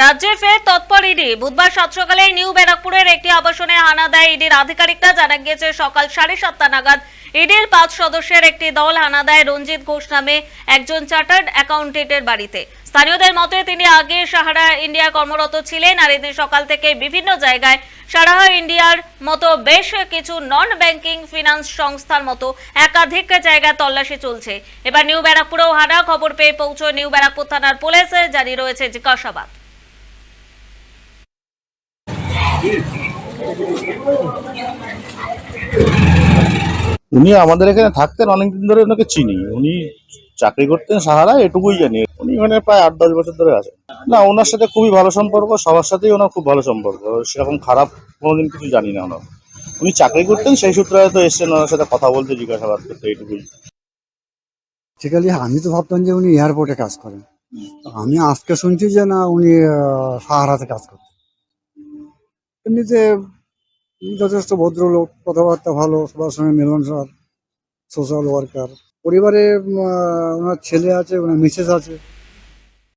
রাজ্যে ফের তৎপর ইডি। বুধবার সাত সকালে নিউ ব্যারাকপুরের একটি আবাসনে হানা দেয় ইডির আধিকারিকরা। জানা গিয়েছে, সকাল সাড়ে সাতটা নাগাদ ইডির পাঁচ সদস্যের একটি দল হানা দেয় রঞ্জিত ঘোষ নামে একজন চার্টার্ড অ্যাকাউন্টেন্টের বাড়িতে। স্থানীয়দের মতে, তিনি আগে সাহারা ইন্ডিয়া কর্মরত ছিলেন আর এদিন সকাল থেকে বিভিন্ন জায়গায় সারাহা ইন্ডিয়ার মতো বেশ কিছু নন ব্যাংকিং ফিনান্স সংস্থার মতো একাধিক জায়গায় তল্লাশি চলছে। এবার নিউ ব্যারাকপুরেও হানা খবর পেয়ে পৌঁছয় নিউ ব্যারাকপুর থানার পুলিশ জারি রয়েছে জিজ্ঞাসাবাদ। উনি আমাদের এখানে থাকতেন, অনেকদিন ধরে ওনাকে চিনি। উনি চাকরি করতেন সাহারা এটুকুই জানি। উনি এখানে প্রায় আট, দশ বছর ধরে আছেন। না, ওনার সাথে খুবই ভালো সম্পর্ক, সবার সাথেই ওনার খুব ভালো সম্পর্ক। সেরকম খারাপ কোনোদিন কিছু জানি না ওনার। উনি চাকরি করতেন, সেই সূত্রে হয়তো এসছেন ওনার সাথে কথা বলতে, জিজ্ঞাসাবাদ করতে এইটুকুই বেসিক্যালি আমি তো ভাবতাম যে উনি এয়ারপোর্টে কাজ করেন। আমি আজকে শুনছি যে না, উনি সাহারাতে কাজ করতেন। এমনিতে যথেষ্ট ভদ্রলোক, কথাবার্তা ভালো, সবার সঙ্গে মেলনসার সোশ্যাল ওয়ার্কার পরিবারে ওনার ছেলে আছে, ওনার মিসেস আছে।